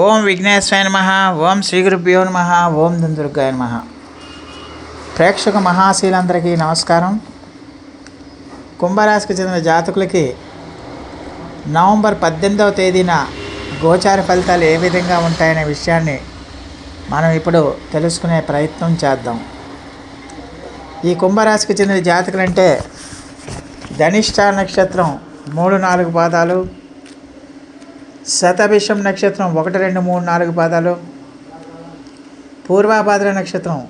ఓం విఘ్నేశ్వరాయ నమ ఓం శ్రీ గురుభ్యో నమ ఓం దుందుర్గాయ నమ. ప్రేక్షక మహాశీలందరికీ నమస్కారం. కుంభరాశికి చెందిన జాతకులకి నవంబర్ పద్దెనిమిదవ తేదీన గోచార ఫలితాలు ఏ విధంగా ఉంటాయనే విషయాన్ని మనం ఇప్పుడు తెలుసుకునే ప్రయత్నం చేద్దాం. ఈ కుంభరాశికి చెందిన జాతకులంటే ధనిష్ట నక్షత్రం మూడు నాలుగు పాదాలు శతభిషం నక్షత్రం ఒకటి రెండు మూడు నాలుగు పాదాలు. పూర్వాభాద్ర నక్షత్రం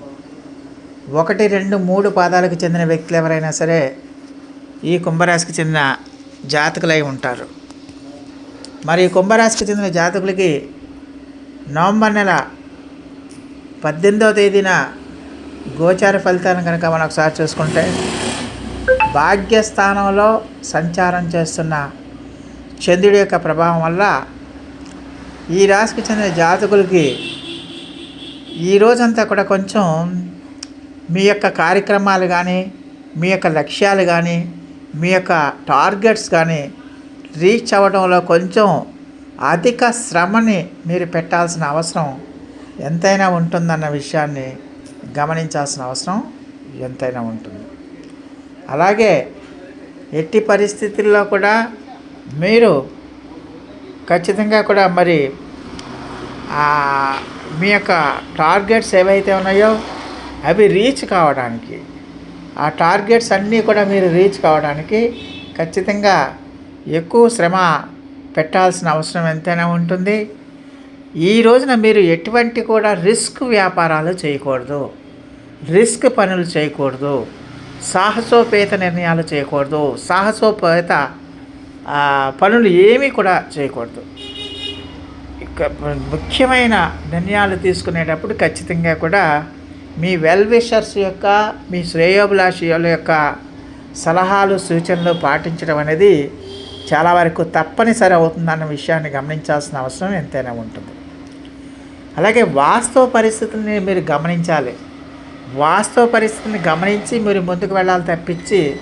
ఒకటి రెండు మూడు పాదాలకు చెందిన వ్యక్తులు ఎవరైనా సరే ఈ కుంభరాశికి చెందిన జాతకులై ఉంటారు. మరి ఈ కుంభరాశికి చెందిన జాతకులకి నవంబర్ నెల పద్దెనిమిదవ తేదీన గోచార ఫలితాలను కనుక మనం ఒకసారి చూసుకుంటే భాగ్యస్థానంలో సంచారం చేస్తున్న చంద్రుడి యొక్క ప్రభావం వల్ల ఈ రాశికి చెందిన జాతకులకి ఈ రోజంతా కూడా కొంచెం మీ యొక్క కార్యక్రమాలు కానీ మీ యొక్క లక్ష్యాలు కానీ మీ యొక్క టార్గెట్స్ కానీ రీచ్ అవ్వడంలో కొంచెం అధిక శ్రమని మీరు పెట్టాల్సిన అవసరం ఎంతైనా ఉంటుందన్న విషయాన్ని గమనించాల్సిన అవసరం ఎంతైనా ఉంటుంది. అలాగే ఎట్టి పరిస్థితుల్లో కూడా మీరు ఖచ్చితంగా కూడా మరి మీ యొక్క టార్గెట్స్ ఏవైతే ఉన్నాయో అవి రీచ్ కావడానికి ఆ టార్గెట్స్ అన్నీ కూడా మీరు రీచ్ కావడానికి ఖచ్చితంగా ఎక్కువ శ్రమ పెట్టాల్సిన అవసరం ఎంతైనా ఉంటుంది. ఈ రోజున మీరు ఎటువంటి కూడా రిస్క్ వ్యాపారాలు చేయకూడదు. రిస్క్ పనులు చేయకూడదు. సాహసోపేత నిర్ణయాలు చేయకూడదు. సాహసోపేత పనులు ఏమీ కూడా చేయకూడదు. ఇక ముఖ్యమైన నిర్ణయాలు తీసుకునేటప్పుడు ఖచ్చితంగా కూడా మీ వెల్ విషర్స్ యొక్క మీ శ్రేయోభిలాషుల యొక్క సలహాలు సూచనలు పాటించడం అనేది చాలా వరకు తప్పనిసరి అవుతుందన్న విషయాన్ని గమనించాల్సిన అవసరం ఎంతైనా ఉంటుంది. అలాగే వాస్తవ పరిస్థితుల్ని మీరు గమనించాలి. వాస్తవ పరిస్థితిని గమనించి మీరు ముందుకు వెళ్ళాలి తప్పించి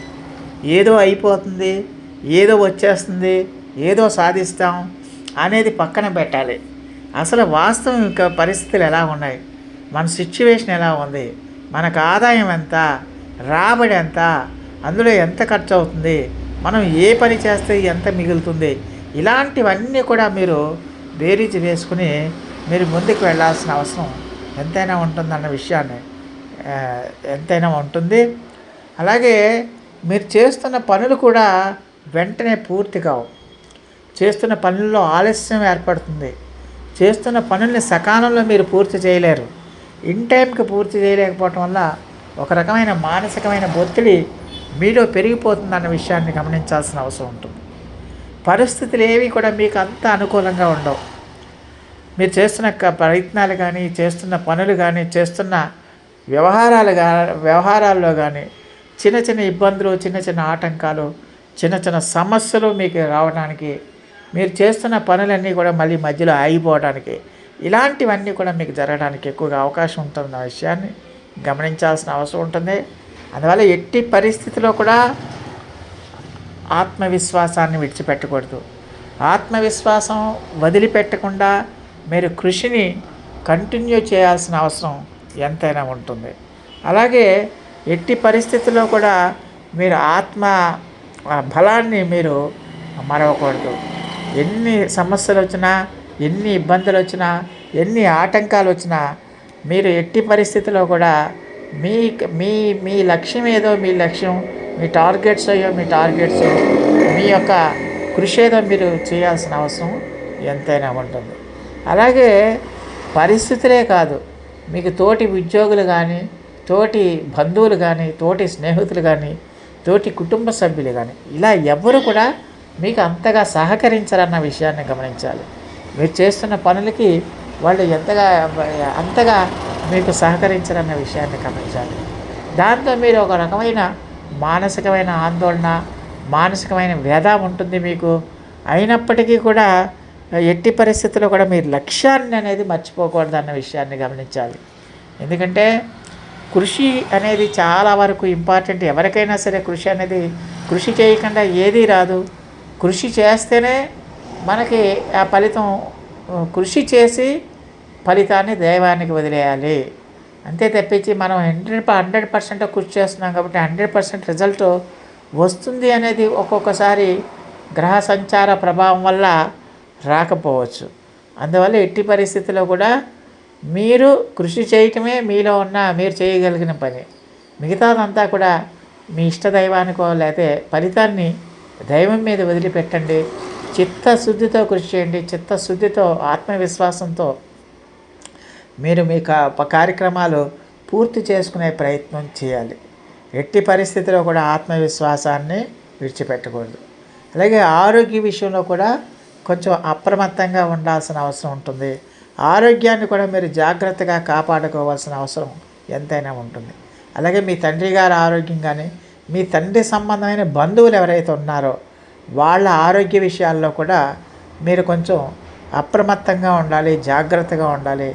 ఏదో అయిపోతుంది. ఏదో వచ్చేస్తుంది ఏదో సాధిస్తాం అనేది పక్కన పెట్టాలి. అసలు వాస్తవిక పరిస్థితులు ఎలా ఉన్నాయి? మన సిచ్యువేషన్ ఎలా ఉంది? మనకు ఆదాయం ఎంత? రాబడి ఎంత? అందులో ఎంత ఖర్చు అవుతుంది? మనం ఏ పని చేస్తే ఎంత మిగులుతుంది? ఇలాంటివన్నీ కూడా మీరు బేరీజ్ వేసుకుని మీరు ముందుకు వెళ్ళాల్సిన అవసరం ఎంతైనా ఉంటుందన్న విషయాన్ని ఎంతైనా ఉంటుంది. అలాగే మీరు చేస్తున్న పనులు కూడా వెంటనే పూర్తి కావు చేస్తున్న పనుల్లో ఆలస్యం ఏర్పడుతుంది. చేస్తున్న పనుల్ని సకాలంలో మీరు పూర్తి చేయలేరు. ఇన్ టైంకి పూర్తి చేయలేకపోవటం వల్ల ఒక రకమైన మానసికమైన ఒత్తిడి మీలో పెరిగిపోతుందన్న విషయాన్ని గమనించాల్సిన అవసరం ఉంటుంది. పరిస్థితులు ఏవి కూడా మీకు అంత అనుకూలంగా ఉండవు. మీరు చేస్తున్న ప్రయత్నాలు కానీ చేస్తున్న పనులు కానీ చేస్తున్న వ్యవహారాలు వ్యవహారాల్లో కానీ చిన్న చిన్న ఇబ్బందులు చిన్న చిన్న ఆటంకాలు చిన్న చిన్న సమస్యలు మీకు రావడానికి మీరు చేస్తున్న పనులన్నీ కూడా మళ్ళీ మధ్యలో ఆగిపోవడానికి ఇలాంటివన్నీ కూడా మీకు జరగడానికి ఎక్కువగా అవకాశం ఉంటుందన్న విషయాన్ని గమనించాల్సిన అవసరం ఉంటుంది. అందువల్ల ఎట్టి పరిస్థితిలో కూడా ఆత్మవిశ్వాసాన్ని విడిచిపెట్టకూడదు. ఆత్మవిశ్వాసం వదిలిపెట్టకుండా మీరు కృషిని కంటిన్యూ చేయాల్సిన అవసరం ఎంతైనా ఉంటుంది. అలాగే ఎట్టి పరిస్థితుల్లో కూడా మీరు ఆత్మ ఆ బలాన్ని మీరు మరవకూడదు. ఎన్ని సమస్యలు వచ్చినా ఎన్ని ఇబ్బందులు వచ్చినా ఎన్ని ఆటంకాలు వచ్చినా మీరు ఎట్టి పరిస్థితిలో కూడా మీ మీ మీ లక్ష్యం ఏదో మీ లక్ష్యం మీ టార్గెట్స్ అయ్యో మీ టార్గెట్స్ మీ యొక్క కృషి ఏదో మీరు చేయాల్సిన అవసరం ఎంతైనా ఉంటుంది. అలాగే పరిస్థితులే కాదు మీకు తోటి ఉద్యోగులు కానీ తోటి బంధువులు కానీ తోటి స్నేహితులు కానీ తోటి కుటుంబ సభ్యులు కానీ ఇలా ఎవరు కూడా మీకు అంతగా సహకరించరన్న విషయాన్ని గమనించాలి. మీరు చేస్తున్న పనులకి వాళ్ళు ఎంతగా అంతగా మీకు సహకరించరన్న విషయాన్ని గమనించాలి. దాంతో మీరు ఒక రకమైన మానసికమైన ఆందోళన మానసికమైన వ్యధ ఉంటుంది మీకు. అయినప్పటికీ కూడా ఎట్టి పరిస్థితుల్లో కూడా మీరు లక్ష్యాన్ని అనేది మర్చిపోకూడదు అన్న విషయాన్ని గమనించాలి. ఎందుకంటే కృషి అనేది చాలా వరకు ఇంపార్టెంట్ ఎవరికైనా సరే కృషి అనేది కృషి చేయకుండా ఏదీ రాదు. కృషి చేస్తేనే మనకి ఆ ఫలితం కృషి చేసి ఫలితాన్ని దైవానికి వదిలేయాలి. అంతే తప్పించి మనం హండ్రెడ్ హండ్రెడ్ పర్సెంట్ కృషి చేస్తున్నాం కాబట్టి హండ్రెడ్ పర్సెంట్ రిజల్ట్ వస్తుంది అనేది ఒక్కొక్కసారి గ్రహ సంచార ప్రభావం వల్ల రాకపోవచ్చు. అందువల్ల ఎట్టి పరిస్థితిలో కూడా మీరు కృషి చేయటమే మీలో ఉన్న మీరు చేయగలిగిన పని. మిగతాదంతా కూడా మీ ఇష్ట దైవానికో లేకపోతే ఫలితాన్ని దైవం మీద వదిలిపెట్టండి. చిత్తశుద్ధితో కృషి చేయండి. చిత్తశుద్ధితో ఆత్మవిశ్వాసంతో మీరు మీ కార్యక్రమాలు పూర్తి చేసుకునే ప్రయత్నం చేయాలి. ఎట్టి పరిస్థితిలో కూడా ఆత్మవిశ్వాసాన్ని విడిచిపెట్టకూడదు. అలాగే ఆరోగ్య విషయంలో కూడా కొంచెం అప్రమత్తంగా ఉండాల్సిన అవసరం ఉంటుంది. ఆరోగ్యాన్ని కూడా మీరు జాగ్రత్తగా కాపాడుకోవాల్సిన అవసరం ఎంతైనా ఉంటుంది. అలాగే మీ తండ్రి గారి ఆరోగ్యం కానీ మీ తండ్రి సంబంధమైన బంధువులు ఎవరైతే ఉన్నారో వాళ్ళ ఆరోగ్య విషయాల్లో కూడా మీరు కొంచెం అప్రమత్తంగా ఉండాలి జాగ్రత్తగా ఉండాలి.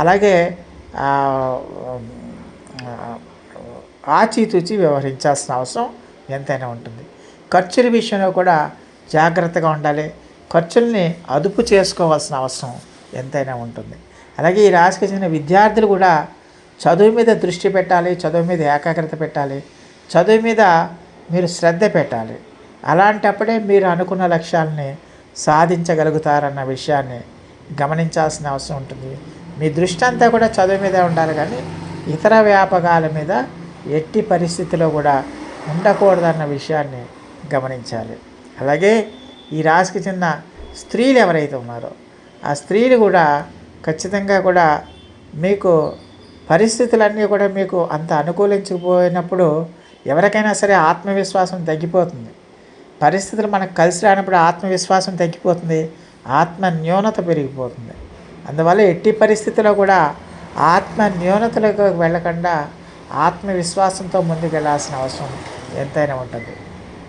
అలాగే ఆచితూచి వ్యవహరించాల్సిన అవసరం ఎంతైనా ఉంటుంది. ఖర్చుల విషయంలో కూడా జాగ్రత్తగా ఉండాలి. ఖర్చుల్ని అదుపు చేసుకోవాల్సిన అవసరం ఎంతైనా ఉంటుంది. అలాగే ఈ రాశికి చెందిన విద్యార్థులు కూడా చదువు మీద దృష్టి పెట్టాలి చదువు మీద ఏకాగ్రత పెట్టాలి చదువు మీద మీరు శ్రద్ధ పెట్టాలి. అలాంటప్పుడే మీరు అనుకున్న లక్ష్యాలని సాధించగలుగుతారన్న విషయాన్ని గమనించాల్సిన అవసరం ఉంటుంది. మీ దృష్టి అంతా కూడా చదువు మీదే ఉండాలి కానీ ఇతర వ్యాపకాల మీద ఎట్టి పరిస్థితిలో కూడా ఉండకూడదన్న విషయాన్ని గమనించాలి. అలాగే ఈ రాశికి చెందిన స్త్రీలు ఎవరైతే ఉన్నారో ఆ స్త్రీలు కూడా ఖచ్చితంగా కూడా మీకు పరిస్థితులన్నీ కూడా మీకు అంత అనుకూలించకపోయినప్పుడు ఎవరికైనా సరే ఆత్మవిశ్వాసం తగ్గిపోతుంది. పరిస్థితులు మనకు కలిసి రానప్పుడు ఆత్మవిశ్వాసం తగ్గిపోతుంది. ఆత్మ న్యూనత పెరిగిపోతుంది. అందువల్ల ఎట్టి పరిస్థితిలో కూడా ఆత్మ న్యూనతలకు వెళ్ళకుండా ఆత్మవిశ్వాసంతో ముందుకెళ్ళాల్సిన అవసరం ఎంతైనా ఉంటుంది.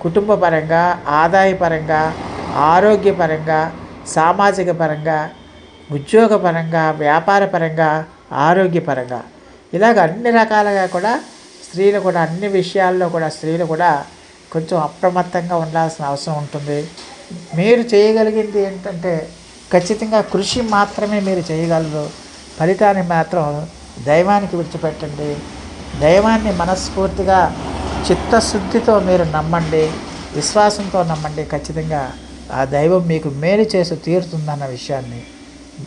కుటుంబపరంగా ఆదాయపరంగా ఆరోగ్యపరంగా సామాజిక పరంగా ఉద్యోగపరంగా వ్యాపారపరంగా ఆరోగ్యపరంగా. ఇలాగ అన్ని రకాలుగా కూడా స్త్రీలు కూడా అన్ని విషయాల్లో కూడా స్త్రీలు కూడా కొంచెం అప్రమత్తంగా ఉండాల్సిన అవసరం ఉంటుంది. మీరు చేయగలిగింది ఏంటంటే ఖచ్చితంగా కృషి మాత్రమే మీరు చేయగలరు. ఫలితాన్ని మాత్రం దైవానికి విడిచిపెట్టండి. దైవాన్ని మనస్ఫూర్తిగా చిత్తశుద్ధితో మీరు నమ్మండి. విశ్వాసంతో నమ్మండి ఖచ్చితంగా. ఆ దైవం మీకు మేలు చేసి తీరుతుందన్న విషయాన్ని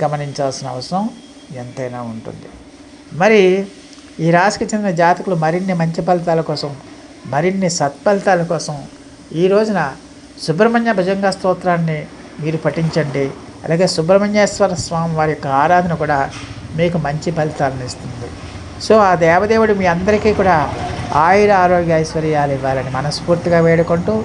గమనించాల్సిన అవసరం ఎంతైనా ఉంటుంది. మరి ఈ రాశికి చెందిన జాతకులు మరిన్ని మంచి ఫలితాల కోసం మరిన్ని సత్ఫలితాల కోసం ఈ రోజున సుబ్రహ్మణ్య భుజంగ స్తోత్రాన్ని మీరు పఠించండి. అలాగే సుబ్రహ్మణ్యేశ్వర స్వామి వారి యొక్క ఆరాధన కూడా మీకు మంచి ఫలితాలను ఇస్తుంది. సో ఆ దేవదేవుడు మీ అందరికీ కూడా ఆయుర ఆరోగ్య ఐశ్వర్యాలు ఇవ్వాలని మనస్ఫూర్తిగా వేడుకుంటూ